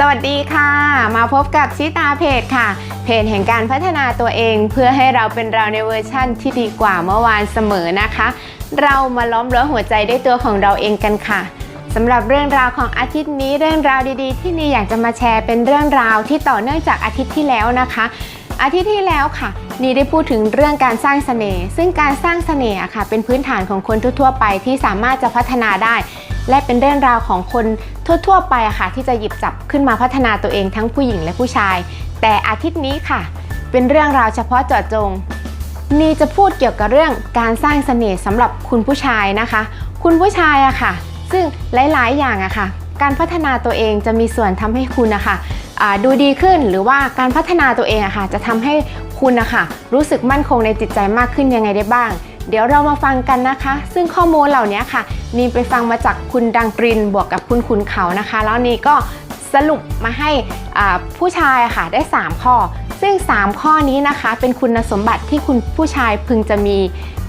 สวัสดีค่ะ มาพบกับชิตาเพจค่ะ เพจแห่งการพัฒนาตัวเอง เพื่อให้เราเป็นเราในเวอร์ชั่นที่ดีกว่าเมื่อวานเสมอนะคะ เรามาล้อมรั้วหัวใจด้วยตัวของเราเองกันค่ะสำหรับเรื่องราวของอาทิตย์นี้เรื่องราวดีๆ ที่นี่อยากจะมาแชร์เป็นเรื่องราวที่ต่อเนื่องจากอาทิตย์ที่แล้วนะคะ อาทิตย์ที่แล้วค่ะ นี่ได้พูดถึงเรื่องการสร้างเสน่ห์ซึ่งการสร้างเสน่ห์ค่ะ เป็นพื้นฐานของคนทั่วๆไปที่สามารถจะพัฒนาได้ และเป็นเรื่องราวของคนทั่ว ๆ ไปอะค่ะที่จะหยิบจับขึ้นมาพัฒนาตัวเองทั้งผู้หญิงและผู้ชาย แต่อาทิตย์นี้ค่ะ เป็นเรื่องราวเฉพาะเจาะจง นีจะพูดเกี่ยวกับเรื่องการสร้างเสน่ห์สำหรับคุณผู้ชายนะคะ คุณผู้ชายอะค่ะ ซึ่งหลายๆ อย่างอะค่ะ การพัฒนาตัวเองจะมีส่วนทำให้คุณนะคะอ่าดูดีขึ้นหรือว่าการพัฒนาตัวเองอะค่ะ จะทำให้คุณนะคะรู้สึกมั่นคงในจิตใจมากขึ้นยังไงได้บ้าง เดี๋ยวเรามาฟังกันนะคะ ซึ่งข้อมูลเหล่านี้ค่ะนีไปฟังมาจากคุณดังกรินบวกกับคุณขุนเขานะคะ แล้วนี่ก็สรุปมาให้ผู้ชายค่ะได้ 3 ข้อ ซึ่ง 3 ข้อนี้นะคะเป็นคุณสมบัติที่คุณผู้ชายพึงจะมี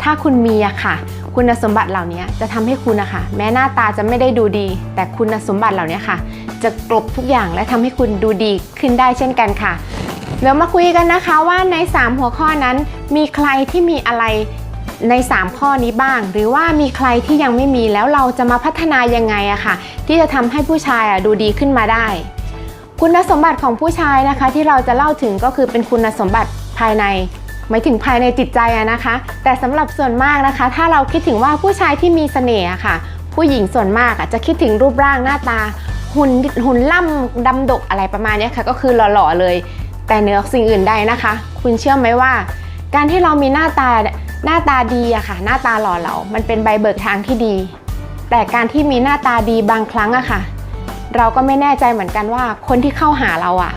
ถ้าคุณมีอะค่ะ คุณสมบัติเหล่านี้จะทำให้คุณนะคะแม้หน้าตาจะไม่ได้ดูดี แต่คุณสมบัติเหล่านี้ค่ะ จะกลบทุกอย่างและทำให้คุณดูดีขึ้นได้เช่นกันค่ะเดี๋ยวมาคุยกันนะคะว่าใน 3 หัวข้อนั้นมีใครที่มีอะไร ใน 3 ข้อนี้บ้าง หรือว่ามีใครที่ยังไม่มีแล้วเราจะมาพัฒนายังไงอะค่ะ ที่จะทำให้ผู้ชายอะดูดีขึ้นมาได้ คุณสมบัติของผู้ชายนะคะ ที่เราจะเล่าถึงก็คือเป็นคุณสมบัติภายในหมายถึงภายในจิตใจอะนะคะ แต่สำหรับส่วนมากนะคะ ถ้าเราคิดถึงว่าผู้ชายที่มีเสน่ห์อะค่ะ ผู้หญิงส่วนมากอะจะคิดถึงรูปร่างหน้าตา หุ่นหุ่นล่ำดำดกอะไรประมาณนี้ค่ะ ก็คือหล่อๆเลย แต่เหนือสิ่งอื่นใดนะคะ คุณเชื่อไหมว่า การที่เรามีหน้าตาหน้าตาดีอะค่ะ หน้าตาหล่อเหลา มันเป็นใบเบิกทางที่ดี แต่การที่มีหน้าตาดีบางครั้งอะค่ะ เราก็ไม่แน่ใจเหมือนกันว่าคนที่เข้าหาเราอะ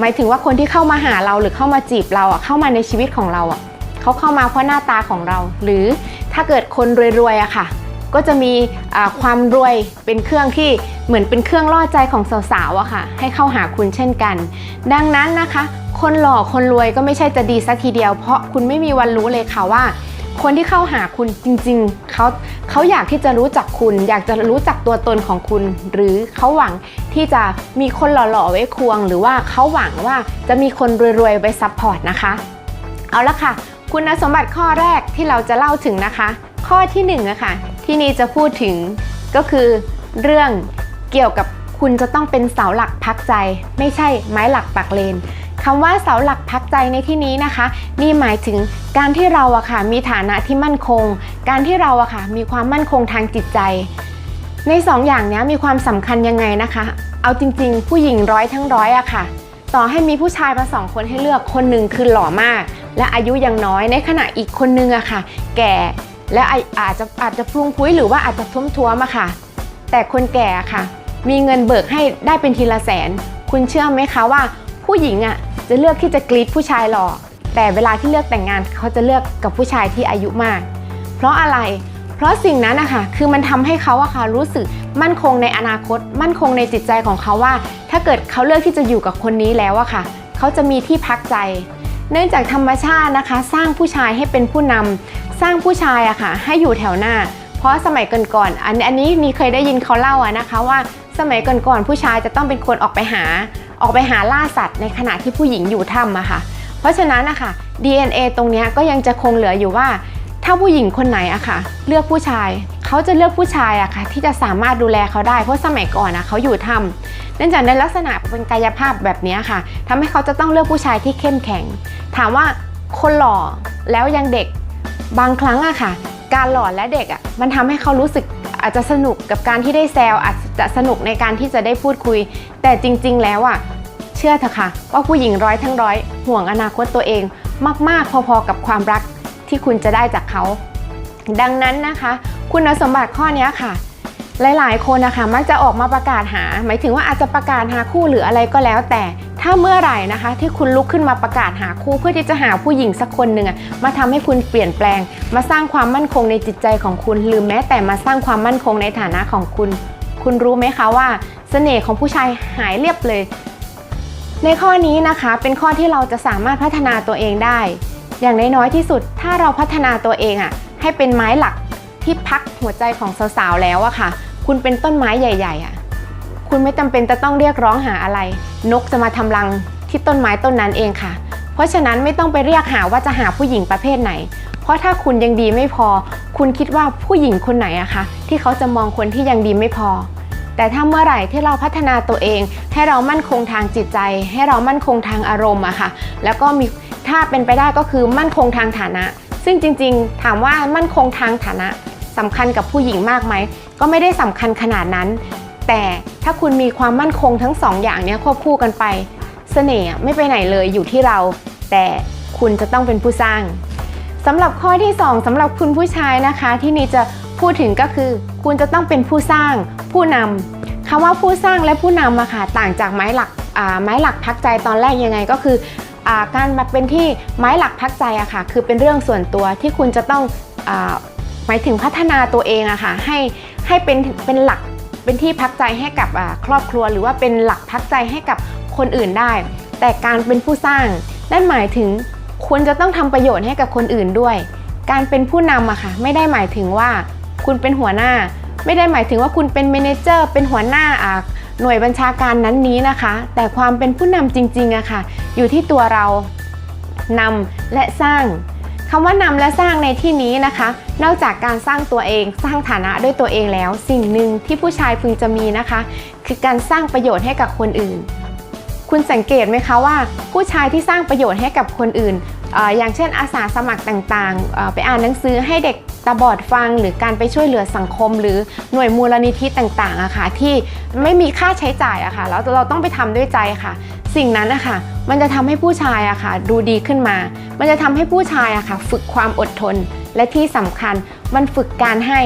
หมายถึงว่าคนที่เข้ามาหาเราหรือเข้ามาจีบเราอะเข้ามาในชีวิตของเราอะเขาเข้ามาเพราะหน้าตาของเรา หรือถ้าเกิดคนรวยๆอะค่ะ ก็จะมีความรวยเป็นเครื่องที่เหมือนเป็นเครื่องล่อใจของสาวๆอะค่ะ ให้เข้าหาคุณเช่นกัน ดังนั้นนะคะ คนหล่อคนรวยก็ไม่ใช่จะดีสักทีเดียว เพราะคุณไม่มีวันรู้เลยค่ะว่า คนที่เข้าหาคุณจริงๆเขาเขาอยากที่จะรู้จักคุณ อยากจะรู้จักตัวตนของคุณ หรือเขาหวังที่จะมีคนหล่อๆไว้ควง หรือว่าเขาหวังว่าจะมีคนรวยๆไว้ซัพพอร์ตนะคะ เอาละค่ะ คุณสมบัติข้อแรกที่เราจะเล่าถึงนะคะ ข้อที่หนึ่งอะค่ะ ที่นี่จะพูดถึงก็คือเรื่องเกี่ยวกับคุณจะต้องเป็นเสาหลักพักใจ ไม่ใช่ไม้หลักปักเลนคำว่าเสาหลักพักใจในที่นี้นะคะ นี่หมายถึงการที่เราอะค่ะ มีฐานะที่มั่นคง การที่เราอะค่ะ มีความมั่นคงทางจิตใจ ในสองอย่างนี้มีความสำคัญยังไงนะคะ เอาจริง ๆ ผู้หญิงร้อยทั้งร้อยอะค่ะ ต่อให้มีผู้ชายมาสองคนให้เลือกคนหนึ่งคือหล่อมาก และอายุยังน้อยในขณะอีกคนนึงอะค่ะ แก่ และอาอาจจะอาจจะพรุงพุ้ยหรือว่าอาจจะท้วมท้วมๆอะค่ะ แต่คนแก่ค่ะ มีเงินเบิกให้ได้เป็นทีละแสน คุณเชื่อไหมคะว่า ผู้หญิงอะจะเลือกที่จะกรีดผู้ชายหล่อแต่เวลาที่เลือกแต่งงานเขาจะเลือกกับผู้ชายที่อายุมาก เพราะอะไร เพราะสิ่งนั้นนะคะคือมันทำให้เขาอะค่ะรู้สึกมั่นคงในอนาคต มั่นคงในจิตใจของเขาว่า ถ้าเกิดเขาเลือกที่จะอยู่กับคนนี้แล้วอะค่ะ เขาจะมีที่พักใจ เนื่องจากธรรมชาตินะคะ สร้างผู้ชายให้เป็นผู้นำ สร้างผู้ชายอะค่ะให้อยู่แถวหน้า เพราะสมัยก่อนๆอันอันนี้นี่เคยได้ยินเขาเล่าอะนะคะว่าสมัยก่อนๆผู้ชายจะต้องเป็นคนออกไปหา ออกไปหาล่าสัตว์ในขณะที่ผู้หญิงอยู่ถ้ำอะค่ะ เพราะฉะนั้นนะคะ DNA ตรงนี้ก็ยังจะคงเหลืออยู่ว่า ถ้าผู้หญิงคนไหนอะค่ะ เลือกผู้ชายเขาจะเลือกผู้ชายอะค่ะ ที่จะสามารถดูแลเขาได้เพราะสมัยก่อนอะเขาอยู่ถ้ำเนื่องจากในลักษณะเป็นกายภาพแบบนี้ค่ะทำให้เขาจะต้องเลือกผู้ชายที่เข้มแข็ง ถามว่าคนหล่อแล้วยังเด็ก บางครั้งอะค่ะ การหล่อและเด็กอะมันทำให้เขารู้สึกอาจจะสนุกกับการที่ได้แซวอาจจะสนุกในการที่จะได้พูดคุย แต่จริง ๆ แล้วอะเชื่อเถอะค่ะ ว่าผู้หญิงร้อยทั้งร้อย ห่วงอนาคตตัวเองมากๆ พอๆกับความรักที่คุณจะได้จากเขา ดังนั้นนะคะ คุณสมบัติข้อนี้ค่ะ หลายๆ คนนะคะมักจะออกมาประกาศหา หมายถึงว่าอาจจะประกาศหาคู่หรืออะไรก็แล้วแต่าเมื่อไหร่นะคะ ที่คุณลุกขึ้นมาประกาศหาคู่เพื่อที่จะหาผู้หญิงสักคนหนึ่งมาทำให้คุณเปลี่ยนแปลง มาสร้างความมั่นคงในจิตใจของคุณ หรือแม้แต่มาสร้างความมั่นคงในฐานะของคุณ คุณรู้ไหมคะว่าเสน่ห์ของผู้ชายหายเรียบเลย ในข้อนี้นะคะเป็นข้อที่เราจะสามารถพัฒนาตัวเองได้ อย่างน้อยที่สุด ถ้าเราพัฒนาตัวเองอะ่ะให้เป็นไม้หลักที่พักหัวใจของสาวๆแล้วอะค่ะ คุณเป็นต้นไม้ใหญ่ ๆอะ คุณไม่จำเป็นจะต้องเรียกร้องหาอะไร นกจะมาทำรังที่ต้นไม้ต้นนั้นเองค่ะ เพราะฉะนั้นไม่ต้องไปเรียกหาว่าจะหาผู้หญิงประเภทไหน เพราะถ้าคุณยังดีไม่พอ คุณคิดว่าผู้หญิงคนไหนอะคะที่เขาจะมองคนที่ยังดีไม่พอ แต่ถ้าเมื่อไหร่ที่เราพัฒนาตัวเอง ให้เรามั่นคงทางจิตใจ ให้เรามั่นคงทางอารมณ์อะค่ะ แล้วก็มีถ้าเป็นไปได้ก็คือมั่นคงทางฐานะ ซึ่งจริงๆ ถามว่ามั่นคงทางฐานะสำคัญกับผู้หญิงมากไหมก็ไม่ได้สำคัญขนาดนั้น แต่ถ้าคุณมีความมั่นคงทั้งสองอย่างนี้ควบคู่กันไปเสน่ห์ไม่ไปไหนเลยอยู่ที่เรา แต่คุณจะต้องเป็นผู้สร้างสำหรับข้อที่ 2สำหรับคุณผู้ชายนะคะ ที่นี่จะพูดถึงก็คือ คุณจะต้องเป็นผู้สร้างผู้นำคำว่าผู้สร้างและผู้นำอะค่ะต่างจากไม้หลักไม้หลักพักใจตอนแรกยังไงก็คืออการมาเป็นที่ไม้หลักพักใจอะค่ะคือเป็นเรื่องส่วนตัวที่คุณจะต้องอหมายถึงพัฒนาตัวเองอะค่ะให้ให้เป็นเป็นหลัก เป็นที่พักใจให้กับครอบครัว หรือว่าเป็นหลักพักใจให้กับคนอื่นได้ แต่การเป็นผู้สร้างนั่นหมายถึงคุณจะต้องทำประโยชน์ให้กับคนอื่นด้วย การเป็นผู้นำอะค่ะไม่ได้หมายถึงว่าคุณเป็นหัวหน้า ไม่ได้หมายถึงว่าคุณเป็นเมนเจอร์ เป็นหัวหน้าอะหน่วยบัญชาการนั้นนี้นะคะ แต่ความเป็นผู้นำจริงๆอะค่ะ อยู่ที่ตัวเรานำและสร้างคำว่านำและสร้างในที่นี้นะคะ นอกจากการสร้างตัวเองสร้างฐานะด้วยตัวเองแล้ว สิ่งหนึ่งที่ผู้ชายพึงจะมีนะคะ คือการสร้างประโยชน์ให้กับคนอื่น คุณสังเกตไหมคะว่า ผู้ชายที่สร้างประโยชน์ให้กับคนอื่นออย่างเช่นอาสาสมัครต่างๆ ไปอ่านหนังสือให้เด็กตาบอดฟัง หรือการไปช่วยเหลือสังคม หรือหน่วยมูลนิธิต่างๆอะค่ะที่ไม่มีค่าใช้จ่ายอะค่ะแล้วเราต้องไปทำด้วยใจค่ะ สิ่งนั้นนะคะมันจะทำให้ผู้ชายอะค่ะดูดีขึ้นมา มันจะทำให้ผู้ชายอะค่ะฝึกความอดทน และที่สำคัญมันฝึกการให้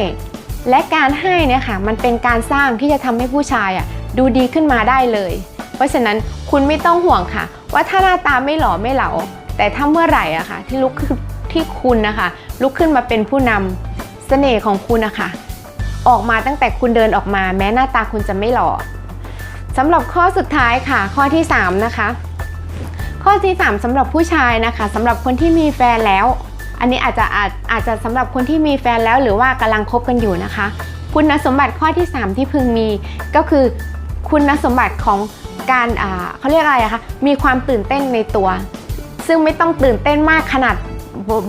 และการให้เนี่ยค่ะมันเป็นการสร้างที่จะทำให้ผู้ชายอะดูดีขึ้นมาได้เลย เพราะฉะนั้นคุณไม่ต้องห่วงค่ะ ว่าถ้าหน้าตาไม่หล่อไม่เหลาแต่ถ้าเมื่อไหร่อะค่ะ ที่ลุกขึ้นที่คุณนะคะลุกขึ้นมาเป็นผู้นำเสน่ห์ของคุณนะคะออกมาตั้งแต่คุณเดินออกมา แม้หน้าตาคุณจะไม่หล่อสำหรับข้อสุดท้ายค่ะ ข้อที่ 3 นะคะ ข้อที่ 3สำหรับผู้ชายนะคะสำหรับคนที่มีแฟนแล้ว อันนี้อาจจะอาจอาจจะสำหรับคนที่มีแฟนแล้วหรือว่ากำลังคบกันอยู่นะคะ คุณสมบัติข้อที่ 3 ที่พึงมีก็คือคุณสมบัติของการอ่าเขาเรียกอะไรอะคะมีความตื่นเต้นในตัว ซึ่งไม่ต้องตื่นเต้นมากขนาด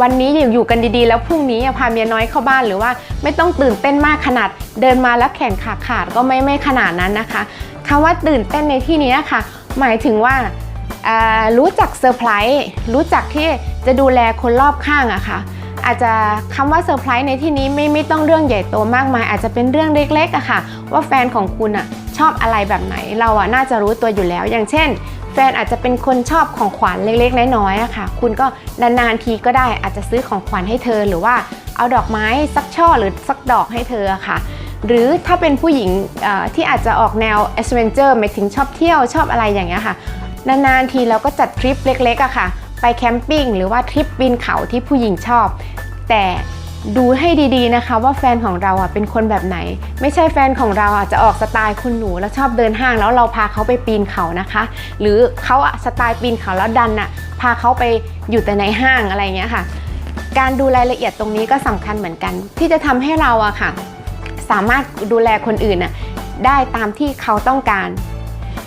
วันนี้อยู่อยู่กันดีๆ แล้วพรุ่งนี้พาเมียน้อยเข้าบ้านหรือว่าไม่ต้องตื่นเต้นมากขนาดเดินมาแล้วแขนขาขาดก็ไม่ไม่ขนาดนั้นนะคะคำว่าตื่นเต้นในที่นี้นะคะหมายถึงว่า รู้จักเซอร์ไพรส์รู้จักที่จะดูแลคนรอบข้างอะค่ะอาจจะคำว่าเซอร์ไพรส์ในที่นี้ไม่ไม่ต้องเรื่องใหญ่โตมากมาย อาจจะเป็นเรื่องเล็กๆอะค่ะ ว่าแฟนของคุณอะชอบอะไรแบบไหน เราอะน่าจะรู้ตัวอยู่แล้ว อย่างเช่น แฟนอาจจะเป็นคนชอบของขวัญเล็กๆ น้อยๆอะค่ะ คุณก็นานๆทีก็ได้อาจจะซื้อของขวัญให้เธอ หรือว่าเอาดอกไม้สักช่อหรือสักดอกให้เธออะค่ะ หรือถ้าเป็นผู้หญิงที่อาจจะออกแนว a d v e n t u r e หมายถึงชอบเที่ยวชอบอะไรอย่างเงี้ยค่ะ นานๆทีเราก็จัดทริปเล็กๆอะค่ะ ไปแคมปิ้งหรือว่าทริปปีนเขาที่ผู้หญิงชอบ แต่ดูให้ดีๆนะคะ ว่าแฟนของเราอะเป็นคนแบบไหน ไม่ใช่แฟนของเราอะจะออกสไตล์คุณหนู แล้วชอบเดินห้างแล้วเราพาเขาไปปีนเขานะคะ หรือเขาอะสไตล์ปีนเขาแล้วดันอะพาเขาไปอยู่แต่ในห้างอะไรเงี้ยค่ะ การดูรายละเอียดตรงนี้ก็สำคัญเหมือนกัน ที่จะทำให้เราอะค่ะ สามารถดูแลคนอื่นน่ะได้ตามที่เขาต้องการ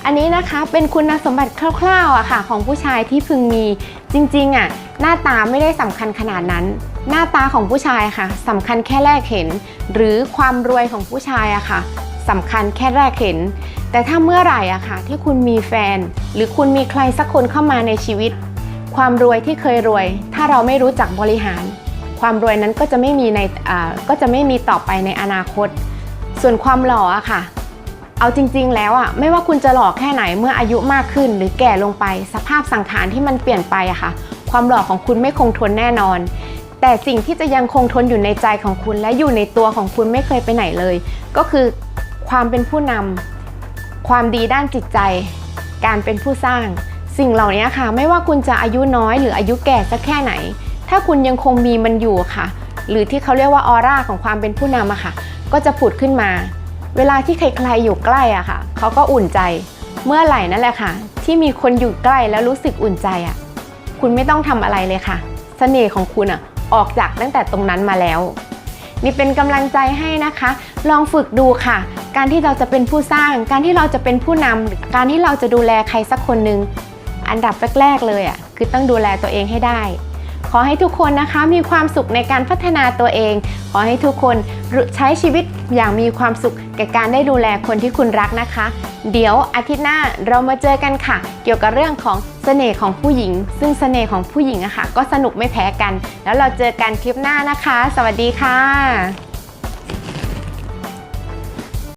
อันนี้นะคะเป็นคุณสมบัติคร่าวๆอะค่ะ ของผู้ชายที่พึงมีจริงๆอะหน้าตาไม่ได้สำคัญขนาดนั้น หน้าตาของผู้ชายค่ะสำคัญแค่แรกเห็น หรือความรวยของผู้ชายอะค่ะสำคัญแค่แรกเห็น แต่ถ้าเมื่อไหร่อะค่ะ ที่คุณมีแฟน หรือคุณมีใครสักคนเข้ามาในชีวิต ความรวยที่เคยรวย ถ้าเราไม่รู้จักบริหาร ความรวยนั้นก็จะไม่มีในก็จะไม่มีต่อไปในอนาคต ส่วนความหล่ออะค่ะ เอาจริง ๆ แล้วอะไม่ว่าคุณจะหล่อแค่ไหนเมื่ออายุมากขึ้น หรือแก่ลงไป สภาพสังขารที่มันเปลี่ยนไปอะค่ะ ความหล่อของคุณไม่คงทนแน่นอน แต่สิ่งที่จะยังคงทนอยู่ในใจของคุณ และอยู่ในตัวของคุณไม่เคยไปไหนเลย ก็คือความเป็นผู้นำความดีด้านจิตใจ การเป็นผู้สร้าง สิ่งเหล่านี้ค่ะ ไม่ว่าคุณจะอายุน้อยหรืออายุแก่สักแค่ไหน ถ้าคุณยังคงมีมันอยู่ค่ะ หรือที่เขาเรียกว่าออร่าของความเป็นผู้นำอะค่ะ ก็จะผุดขึ้นมา เวลาที่ใครๆอยู่ใกล้อะค่ะเขาก็อุ่นใจ เมื่อไหร่นั่นแหละค่ะ ที่มีคนอยู่ใกล้แล้วรู้สึกอุ่นใจอะคุณไม่ต้องทำอะไรเลยค่ะ เสน่ห์ของคุณอะออกจากตั้งแต่ตรงนั้นมาแล้ว นี่เป็นกำลังใจให้นะคะ ลองฝึกดูค่ะ การที่เราจะเป็นผู้สร้าง การที่เราจะเป็นผู้นำหรือการที่เราจะดูแลใครสักคนหนึ่งอันดับแรกๆเลยอะคือต้องดูแลตัวเองให้ได้ ขอให้ทุกคนนะคะมีความสุขในการพัฒนาตัวเอง ขอให้ทุกคนใช้ชีวิตอย่างมีความสุขกับการได้ดูแลคนที่คุณรักนะคะ เดี๋ยวอาทิตย์หน้าเรามาเจอกันค่ะ เกี่ยวกับเรื่องของเสน่ห์ของผู้หญิง ซึ่งเสน่ห์ของผู้หญิงอะค่ะ ก็สนุกไม่แพ้กัน แล้วเราเจอกันคลิปหน้านะคะ สวัสดีค่ะ